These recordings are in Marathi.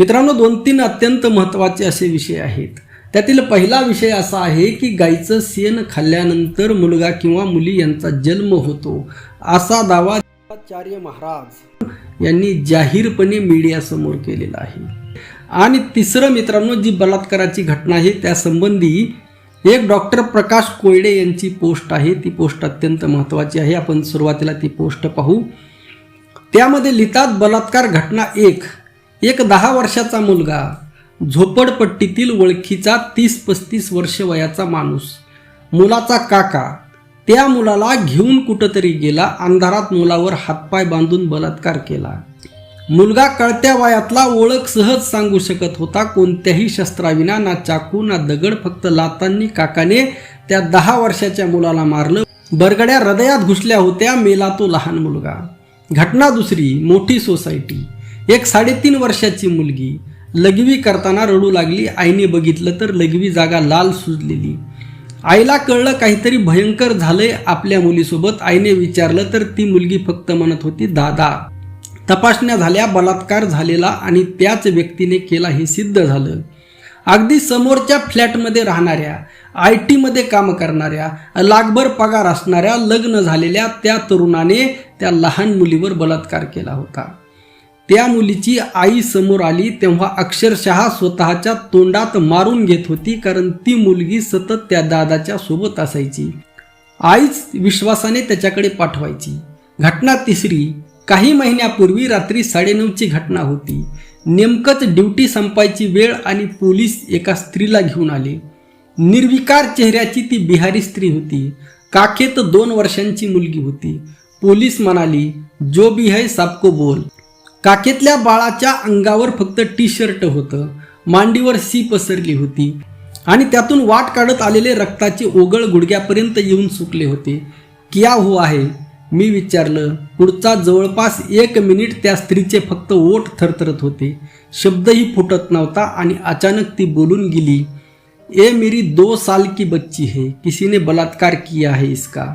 मित्रांनो दोन तीन अत्यंत महत्त्वाचे असे विषय आहेत. त्यातील पहिला विषय असा आहे की गाईचं सेन खाल्ल्यानंतर मुलगा किंवा मुली यांचा जन्म होतो असा दावा आचार्य महाराज यांनी जाहीरपणे मीडियासमोर केलेला आहे. आणि तिसरं मित्रांनो जी बलात्काराची घटना आहे त्यासंबंधी एक डॉक्टर प्रकाश कोयडे यांची पोस्ट आहे. ती पोस्ट अत्यंत महत्त्वाची आहे. आपण सुरुवातीला ती पोस्ट पाहू. त्यामध्ये लिहितात बलात्कार घटना एक एक दहा वर्षाचा मुलगा झोपडपट्टीतील ओळखीचा तीस पस्तीस वर्ष वयाचा माणूस मुलाचा काका त्या मुलाला घेऊन कुठंतरी गेला अंधारात मुलावर हातपाय बांधून बलात्कार केला. मुलगा कळत्या वयातला ओळख सहज सांगू शकत होता कोणत्याही शस्त्राविना ना चाकू ना दगड फक्त लातांनी काकाने त्या दहा वर्षाच्या मुलाला मारलं. बरगड्या हृदयात घुसल्या होत्या मेला तो लहान मुलगा. घटना दुसरी मोठी सोसायटी. एक साडेतीन वर्षाची मुलगी लघवी करताना रडू लागली. आईने बघितलं तर लघवी जागा लाल सुजलेली. आईला कळलं काहीतरी भयंकर झालंय आपल्या मुलीसोबत. आईने विचारलं तर ती मुलगी फक्त म्हणत होती दादा तपासण्या झाल्या बलात्कार झालेला आणि त्याच व्यक्तीने केला हे सिद्ध झालं. अगदी समोरच्या फ्लॅटमध्ये राहणाऱ्या आय टीमध्ये काम करणाऱ्या लागभर पगार असणाऱ्या लग्न झालेल्या त्या तरुणाने त्या लहान मुलीवर बलात्कार केला होता. त्या मुलीची आई समोर आली तेव्हा अक्षरशः स्वतःच्या तोंडात मारून घेत होती कारण ती मुलगी सतत त्या दादाच्या सोबत असायची. आईच विश्वासाने त्याच्याकडे पाठवायची. घटना तिसरी काही महिन्यापूर्वी रात्री साडेनऊची घटना होती. नेमकंच ड्युटी संपायची वेळ आणि पोलीस एका स्त्रीला घेऊन आले. निर्विकार चेहऱ्याची ती बिहारी स्त्री होती. काखेत दोन वर्षांची मुलगी होती. पोलीस म्हणाली जो भी है सबको बोल. काकेतल्या बाळाच्या अंगावर फक्त टी शर्ट होतं. मांडीवर सी पसरली होती. आणि त्यातून वाट काढत आलेले रक्ताचे ओघळ गुडघ्यापर्यंत येऊन सुकले होते. किया हो आहे? मी विचारलं. पुढचा जवळपास एक मिनिट त्या स्त्रीचे फक्त ओठ थरथरत होते. शब्दही फुटत नव्हता आणि अचानक ती बोलून गेली ए मेरी दो साल की बच्ची है. किसी ने बलात्कार किया है इसका?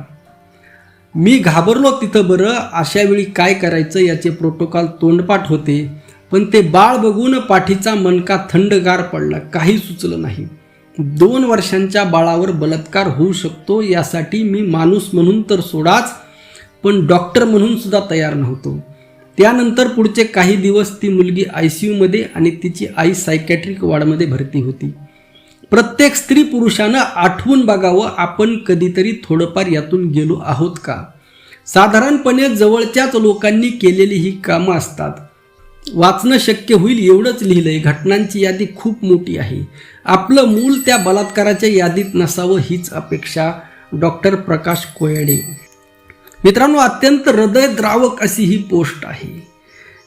मी घाबरलो तिथं बरं. अशा वेळी काय करायचं याचे प्रोटोकॉल तोंडपाठ होते. पण ते बाळ बघून पाठीचा मनका थंडगार पडला. काही सुचलं नाही. दोन वर्षांच्या बाळावर बलात्कार होऊ शकतो यासाठी मी माणूस म्हणून तर सोडाच पण डॉक्टर म्हणून सुद्धा तयार नव्हतो. त्यानंतर पुढचे काही दिवस ती मुलगी आय सी यूमध्ये आणि तिची आई सायकॅट्रिक वॉर्डमध्ये भरती होती. प्रत्येक स्त्री पुरुषानं आठवून बघावं आपण कधीतरी थोडंफार यातून गेलो आहोत का? साधारणपणे जवळच्याच लोकांनी केलेली ही कामं असतात. वाचणं शक्य होईल एवढंच लिहिलंय घटनांची यादी खूप मोठी आहे. आपलं मूल त्या बलात्काराच्या यादीत नसावं हीच अपेक्षा डॉक्टर प्रकाश कोयडे. मित्रांनो अत्यंत हृदयद्रावक अशी ही पोस्ट आहे.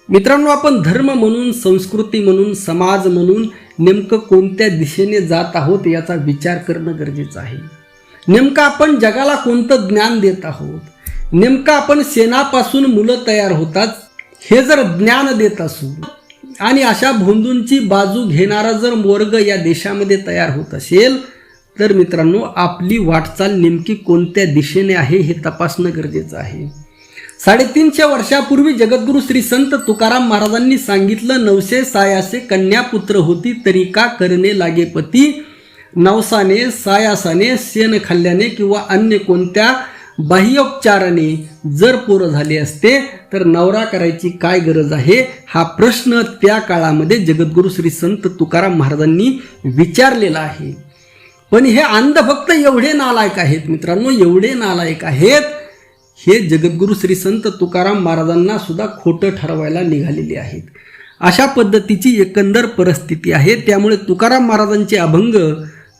मित्रांनो आपण धर्म म्हणून संस्कृती म्हणून समाज म्हणून नेमकं कोणत्या दिशेने जात आहोत याचा विचार करणं गरजेचं आहे. नेमकं आपण जगाला कोणतं ज्ञान देत आहोत? नेमकं आपण सेनापासून मुलं तयार होतात? हे जर ज्ञान देत असू आणि अशा भोंदूंची बाजू घेणारा जर वर्ग या देशामध्ये तयार होत असेल तर मित्रांनो आपली वाटचाल नेमकी कोणत्या दिशेने आहे हे तपासणं गरजेचं आहे. साडेतीनशे वर्षापूर्वी जगद्गुरु श्री संत तुकाराम महाराजांनी सांगितलं नवशे सायासे कन्यापुत्र होती तरी का करणे लागे पती? नवसाने सायासाने शेण खाल्ल्याने किंवा अन्य कोणत्या बाह्योपचाराने जर पोरं झाले असते तर नवरा करायची काय गरज आहे? हा प्रश्न त्या काळामध्ये जगद्गुरु श्री संत तुकाराम महाराजांनी विचारलेला आहे. पण हे अंधभक्त एवढे नालायक आहेत मित्रांनो एवढे नालायक आहेत हे जगद्गुरू श्री संत तुकाराम महाराजांना सुद्धा खोटं ठरवायला निघालेले आहेत. अशा पद्धतीची एकंदर परिस्थिती आहे. त्यामुळे तुकाराम महाराजांचे अभंग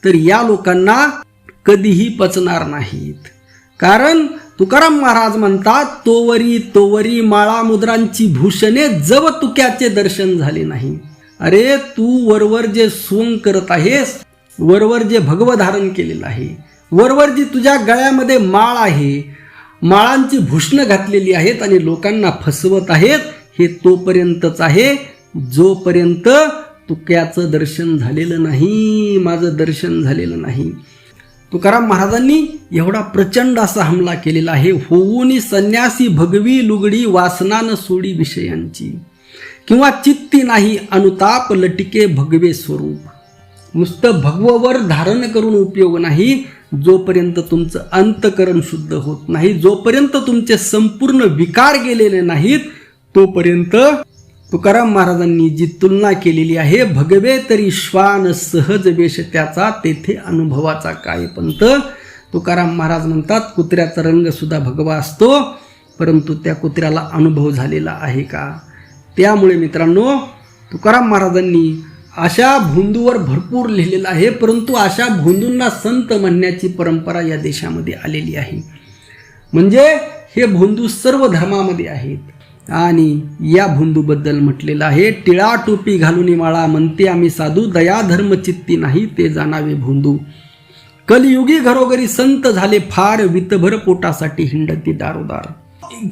तर या लोकांना कधीही पचणार नाहीत. कारण तुकाराम महाराज म्हणतात तोवरी तोवरी माळा मुद्रांची भूषणे जव तुक्याचे दर्शन झाले नाही. अरे तू वरवर जे सोंग करत आहेस वरवर जे भगव धारण केलेलं आहे वरवर जी तुझ्या गळ्यामध्ये माळ आहे माळांची भूषणं घातलेली आहेत आणि लोकांना फसवत आहेत हे तोपर्यंतच आहे जोपर्यंत तुक्याचं दर्शन झालेलं नाही माझं दर्शन झालेलं नाही. तुकाराम महाराजांनी एवढा प्रचंड असा हमला केलेला आहे होऊनी संन्यासी भगवी लुगडी वासनानं सोडी विषयांची. किंवा चित्ती नाही अनुताप लटिके भगवे स्वरूप. नुसतं भगववर धारण करून उपयोग नाही जोपर्यंत तुमचं अंतकरण शुद्ध होत नाही जोपर्यंत तुमचे संपूर्ण विकार गेलेले नाहीत तोपर्यंत तुकाराम महाराजांनी जी तुलना केलेली आहे भगवे तरी श्वान सहज वेश त्याचा तेथे अनुभवाचा काय पंत तुकाराम महाराज म्हणतात कुत्र्याचा रंग सुद्धा भगवा असतो परंतु त्या कुत्र्याला अनुभव झालेला आहे का? त्यामुळे मित्रांनो तुकाराम महाराजांनी अशा भोंदूवर भरपूर लिहिलेलं आहे परंतु अशा भोंदूंना संत म्हणण्याची परंपरा या देशामध्ये आलेली आहे. म्हणजे हे भोंदू सर्व धर्मामध्ये आहेत. आणि या भोंदूबद्दल म्हटलेलं आहे टिळा टोपी घालून माळा म्हणते आम्ही साधू दया धर्म चित्ती नाही ते जाणावे भोंदू. कलियुगी घरोघरी संत झाले फार वितभर पोटासाठी हिंडती दारोदार.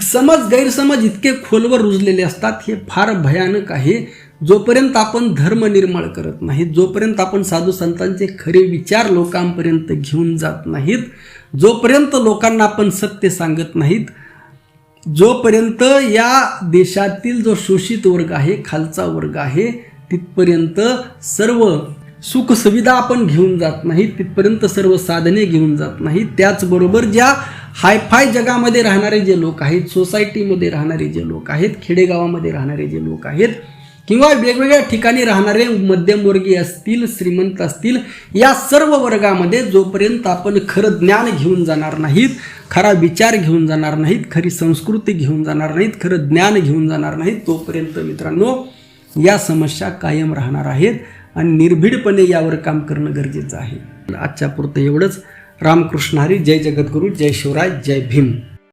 समज गैरसमज इतके खोलवर रुजलेले असतात हे फार भयानक आहे. जोपर्यंत आपण धर्म निर्माण करत नाहीत जोपर्यंत आपण साधू संतांचे खरे विचार लोकांपर्यंत घेऊन जात नाहीत जोपर्यंत लोकांना आपण सत्य सांगत नाहीत जोपर्यंत या देशातील जो शोषित वर्ग आहे खालचा वर्ग आहे तिथपर्यंत सर्व सुखसुविधा आपण घेऊन जात नाहीत तिथपर्यंत सर्व साधने घेऊन जात नाहीत. त्याचबरोबर ज्या हायफाय जगामध्ये राहणारे जे लोक आहेत सोसायटीमध्ये राहणारे जे लोक आहेत खेडेगावामध्ये राहणारे जे लोक आहेत किंवा वेगवेगळ्या ठिकाणी राहणारे मध्यमवर्गीय असतील श्रीमंत असतील या सर्व वर्गामध्ये जोपर्यंत आपण खरं ज्ञान घेऊन जाणार नाहीत खरा विचार घेऊन जाणार नाहीत खरी संस्कृती घेऊन जाणार नाहीत खरं ज्ञान घेऊन जाणार नाहीत तोपर्यंत मित्रांनो या समस्या कायम राहणार आहेत आणि निर्भीडपणे यावर काम करणं गरजेचं आहे. आजच्या पुरतं एवढंच. रामकृष्ण हरी जय जगद्गुरू जय शिवराय जय भीम.